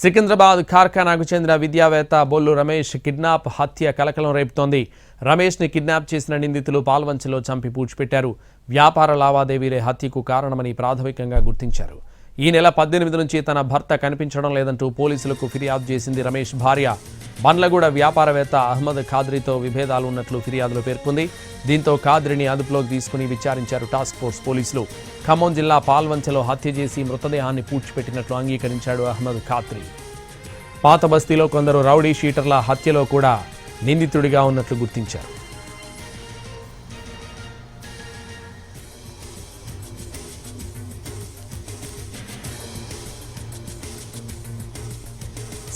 సికింద్రాబాద్ కార్ఖానాకు చెందిన విద్యావేత్త బొల్లు రమేష్ కిడ్నాప్ హత్య కలకలం రేపుతోంది. రమేష్ని కిడ్నాప్ చేసిన నిందితులు పాల్వంచలో చంపి పూడ్చిపెట్టారు. వ్యాపార లావాదేవీలే హత్యకు కారణమని ప్రాథమికంగా గుర్తించారు. ఈ నెల పద్దెనిమిది నుంచి తన భర్త కనిపించడం లేదంటూ పోలీసులకు ఫిర్యాదు చేసింది రమేష్ భార్య. బండ్లగూడ వ్యాపారవేత్త అహ్మద్ ఖాద్రీతో విభేదాలు ఉన్నట్లు ఫిర్యాదులో పేర్కొంది. దీంతో ఖాద్రిని అదుపులోకి తీసుకుని విచారించారు టాస్క్ ఫోర్స్ పోలీసులు. ఖమ్మం జిల్లా పాల్వంచలో హత్య చేసి మృతదేహాన్ని పూడ్చిపెట్టినట్లు అంగీకరించాడు అహ్మద్ ఖాద్రి. పాత బస్తీలో కొందరు రౌడీ షీటర్ల హత్యలో కూడా నిందితుడిగా ఉన్నట్లు గుర్తించారు.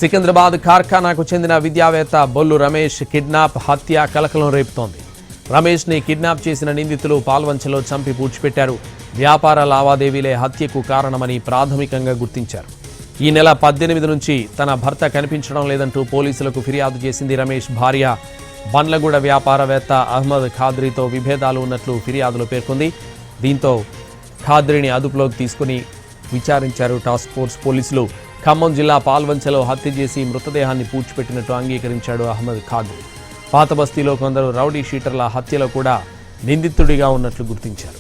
సికింద్రాబాద్ కార్ఖానాకు చెందిన విద్యావేత్త బొల్లు రమేష్ కిడ్నాప్ హత్య కలకలం రేపుతోంది. రమేష్ని కిడ్నాప్ చేసిన నిందితులు పాల్వంచలో చంపి పూడ్చిపెట్టారు. వ్యాపార లావాదేవీలే హత్యకు కారణమని ప్రాథమికంగా గుర్తించారు. ఈ నెల పద్దెనిమిది నుంచి తన భర్త కనిపించడం లేదంటూ పోలీసులకు ఫిర్యాదు చేసింది రమేష్ భార్య. బండ్లగూడ వ్యాపారవేత్త అహ్మద్ ఖాద్రీతో విభేదాలు ఉన్నట్లు ఫిర్యాదులో పేర్కొంది. దీంతో ఖాద్రిని అదుపులోకి తీసుకుని విచారించారు టాస్క్ ఫోర్స్ పోలీసులు. ఖమ్మం జిల్లా పాల్వంచలో హత్య చేసి మృతదేహాన్ని పూడ్చిపెట్టినట్టు అంగీకరించాడు అహ్మద్ ఖాద్రి పాత బస్తీలో కొందరు రౌడీ షీటర్ల హత్యలో కూడా నిందితుడిగా ఉన్నట్లు గుర్తించారు.